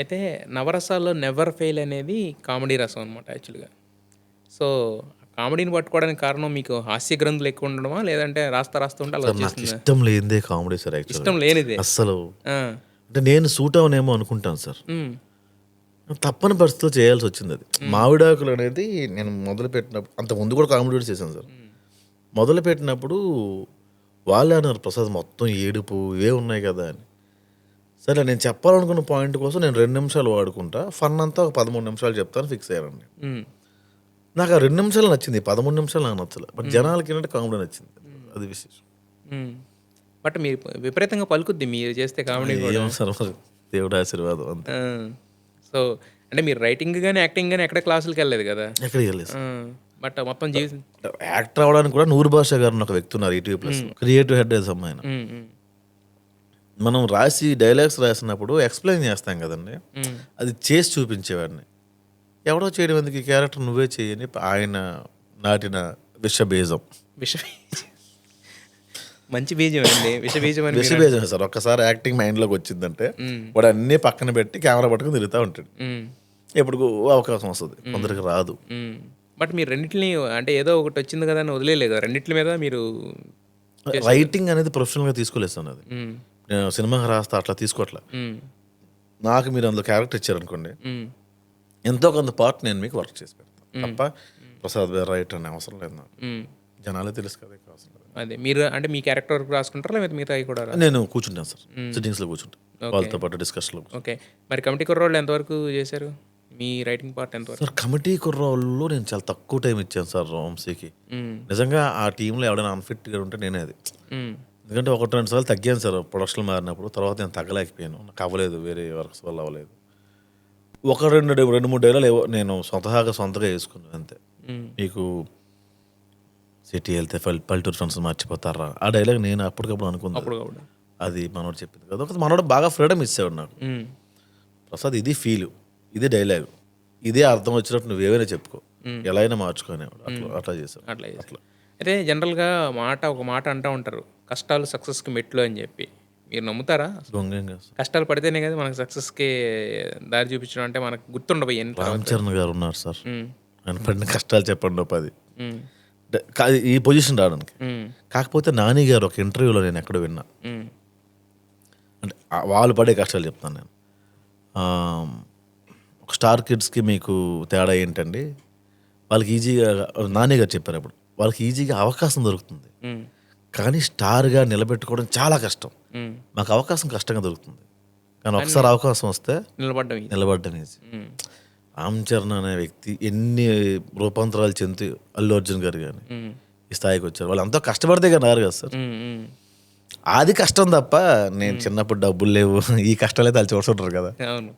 అయితే నవరసాల్లో never fail అనేది కామెడీ రసం అనమాట యాక్చువల్గా సో కామెడీని పట్టుకోవడానికి కారణం మీకు హాస్య గ్రంథులు ఎక్కువ ఉండడమా? లేదంటే రాస్తా రాస్తా ఉంటే అలా నాకు వచ్చేస్తుందా? ఇష్టం లేనిదే కామెడీ సార్ ఇష్టం లేనిదే? అస్సలు. ఆ. అంటే నేను సూట్ అవనేమో అనుకుంటాను సార్. ఉమ్. తప్పని పరిస్థితిలో చేయాల్సి వచ్చింది అది. మామిడాకులు అనేది నేను మొదలు పెట్టినప్పుడు అంత ముందు కూడా కామెడీ కూడా చేశాను సార్. మొదలు పెట్టినప్పుడు వాళ్ళే అన్నారు ప్రసాద్ మొత్తం ఏడుపు ఇవే ఉన్నాయి కదా అని. సరే నేను చెప్పాలనుకున్న పాయింట్ కోసం నేను రెండు నిమిషాలు వాడుకుంటా. ఫన్ అంతా ఒక పదమూడు నిమిషాలు చెప్తాను ఫిక్స్ అయ్యానండి ఉమ్. నాకు ఆ రెండు నిమిషాలు నచ్చింది పదమూడు నిమిషాలు నాకు నచ్చలేదు బట్ జనాలకి ఏంటంటే కామెడీ నచ్చింది. అది విశేషం. బట్ మీరు విపరీతంగా పలుకుద్ది మీరు చేస్తే కామెడీ దేవుడి ఆశీర్వాదం అంతే. సో అంటే మీరు రైటింగ్ కానీ యాక్టింగ్ కానీ ఎక్కడ క్లాసులకి వెళ్ళలేదు కదా? ఎక్కడికి వెళ్ళలేదు. బట్ మొత్తం జీవితం యాక్టర్ అవడానికి కూడా నూరు భాష గారు ఒక వ్యక్తి ఉన్నారు ETV plus creative head um, మనం రాసి డైలాగ్స్ రాసినప్పుడు ఎక్స్ప్లెయిన్ చేస్తాం కదండి. అది చేసి చూపించేవాడిని. ఎవడో చేయడం ఎందుకు? ఈ క్యారెక్టర్ నువ్వే చేయని ఆయన నాటిన విషబీజం. విష మంచి బీజం అండి. విష బీజం అని మీరు- విషబీజం సార్ ఒక్కసారి యాక్టింగ్ మైండ్లోకి వచ్చిందంటే వాడు అన్నీ పక్కన పెట్టి కెమెరా పట్టుకుని తిరుగుతూ ఉంటాడు. ఎప్పుడు అవకాశం వస్తుంది. కొందరికి రాదు. బట్ మీరు రెండింటిని అంటే ఏదో ఒకటి వచ్చింది కదా అని వదిలేదు రెండింటి మీద మీరు రైటింగ్ అనేది ప్రొఫెషనల్గా తీసుకోలేదు అది సినిమాకి రాస్తా అట్లా తీసుకోవట్లే. నాకు మీరు అందులో క్యారెక్టర్ ఇచ్చారనుకోండి ఎంతో కొంత పార్ట్ నేను మీకు వర్క్ చేసి పెడతాను తప్ప ప్రసాద్ గారు రైట్ అనే అవసరం లేదు. జనాలే తెలుసు కదా అవసరం లేదు. అదే మీరు అంటే మీ క్యారెక్టర్ వరకు రాసుకుంటారా లేదా మిగతా కూడా నేను కూర్చుంటాను సార్ సిట్టింగ్స్లో కూర్చుంటాను వాళ్ళతో పాటు డిస్కషన్లో ఓకే. మరి కమిటీ కుర్రోళ్ళు ఎంతవరకు చేశారు? మీ రైటింగ్ పార్ట్ ఎంతవరకు? సార్ కమిటీ కుర్రోళ్ళు నేను చాలా తక్కువ టైం ఇచ్చాను సార్ వంశీకి నిజంగా ఆ టీంలో ఎవడైనా అన్ఫిట్గా ఉంటే నేనే అది. ఎందుకంటే ఒకటి రెండు సార్లు తగ్గాను సార్ ప్రొడక్షన్ మారినప్పుడు. తర్వాత నేను తగ్గలేకపోయాను. నాకు అవ్వలేదు వేరే వర్క్స్ వల్ల అవ్వలేదు. ఒక రెండు రెండు మూడు డైలాలు నేను స్వతహాగా సొంతగా వేసుకున్నాను అంతే. మీకు సిటీ వెళ్తే పల్- పల్లెటూరు ఫ్రెండ్స్ మర్చిపోతారా? ఆ డైలాగ్ నేను అప్పటికప్పుడు అనుకున్నాను. అది మనోడు చెప్పింది కదా. ఒక మనోడు బాగా ఫ్రీడమ్ ఇచ్చేవాడు నాకు. ప్రసాద్ ఇది ఫీలు ఇది డైలాగ్ ఇదే అర్థం వచ్చినట్టు నువ్వు ఏమైనా చెప్పుకో. ఎలా అయినా మార్చుకునేవాడు. అట్లా అట్లా చేశాడు అట్లా చేశారు. అయితే జనరల్గా మాట ఒక మాట అంటూ ఉంటారు. కష్టాలు సక్సెస్కి మెట్లు అని చెప్పి. మీరు నమ్ముతారా? కష్టాలు పడితేనే కదా మనకు సక్సెస్కి దారి చూపించడం అంటే మనకు గుర్తుండవు ఎన్ని రామ్ చరణ్ గారు ఉన్నారు సార్. ఆయన పడిన కష్టాలు చెప్పండి పది. ఈ పొజిషన్ రావడానికి. కాకపోతే నాని గారు ఒక ఇంటర్వ్యూలో నేను ఎక్కడ విన్నా. అంటే వాళ్ళు పడే కష్టాలు చెప్తాను నేను. ఒక స్టార్ కిడ్స్కి మీకు తేడా ఏంటండి? వాళ్ళకి ఈజీగా నాని గారు చెప్పారు అప్పుడు. వాళ్ళకి ఈజీగా అవకాశం దొరుకుతుంది. కానీ స్టార్గా నిలబెట్టుకోవడం చాలా కష్టం. మాకు అవకాశం కష్టంగా దొరుకుతుంది. కానీ ఒకసారి అవకాశం వస్తే నిలబడ్డం. నిలబడ్డం చరణ్ అనే వ్యక్తి ఎన్ని రూపాంతరాలు చెంది అల్లు అర్జున్ గారు కానీ ఈ స్థాయికి వచ్చారు. వాళ్ళు అంతా కష్టపడితే కానీ రారు కదా సార్. అది కష్టం తప్ప నేను చిన్నప్పుడు డబ్బులు లేవు. ఈ కష్టాలైతే వాళ్ళు చూస్తుంటారు కదా. అవును.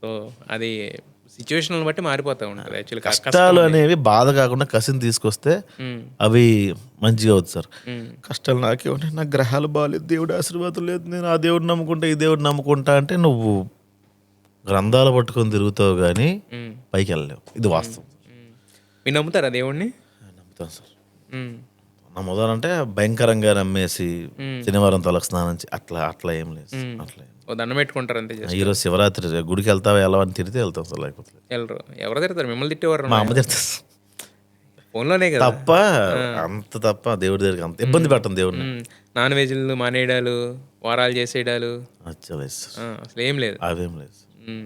సో అది సిచ్యువేషన్ బట్టి మారిపోతూ ఉంటుంది యాక్చువల్లీ కష్టాలు అనేవి బాధ కాకుండా కసిని తీసుకొస్తే అవి మంచిగా అవుతుంది సార్. కష్టాలు నాకే ఉన్నాయి. నా గ్రహాలు బాగాలేదు దేవుడి ఆశీర్వాదం లేదు. నేను ఆ దేవుడిని నమ్ముకుంటా ఈ దేవుడిని నమ్ముకుంటా అంటే నువ్వు గ్రంథాలు పట్టుకొని తిరుగుతావు కానీ పైకి వెళ్ళలేవు. ఇది వాస్తవం. మీరు నమ్ముతారా దేవుణ్ణి? నమ్ముతాను సార్. నమ్ముతానంటే భయంకరంగా నమ్మేసి శనివారం తలకు స్నానం చే- అట్లా అట్లా ఏం లేదు. అట్లా ఏం ఓ దండం పెట్టుకుంటారు అంతే ఈరోజు శివరాత్రి గుడికి వెళ్తావా ఎలా అని తిరిగితే వెళ్తాం సార్ లేకపోతే లేదు. వెళ్ళరు ఎవరు తిడతారు? మిమ్మల్ని తిట్టేవారు మా అమ్మ సార్. ఫోన్లోనే కదా. తప్ప అంత తప్ప దేవుడి దగ్గరికి అంత ఇబ్బంది పెట్టం దేవుడిని. ఉమ్, నాన్ వెజ్లు మానేయడాలు వారాలు చేసేయడాలు. అచ్చలేదు సార్. ఆ, అసలు ఏం లేదు. అవేం లేదు సార్.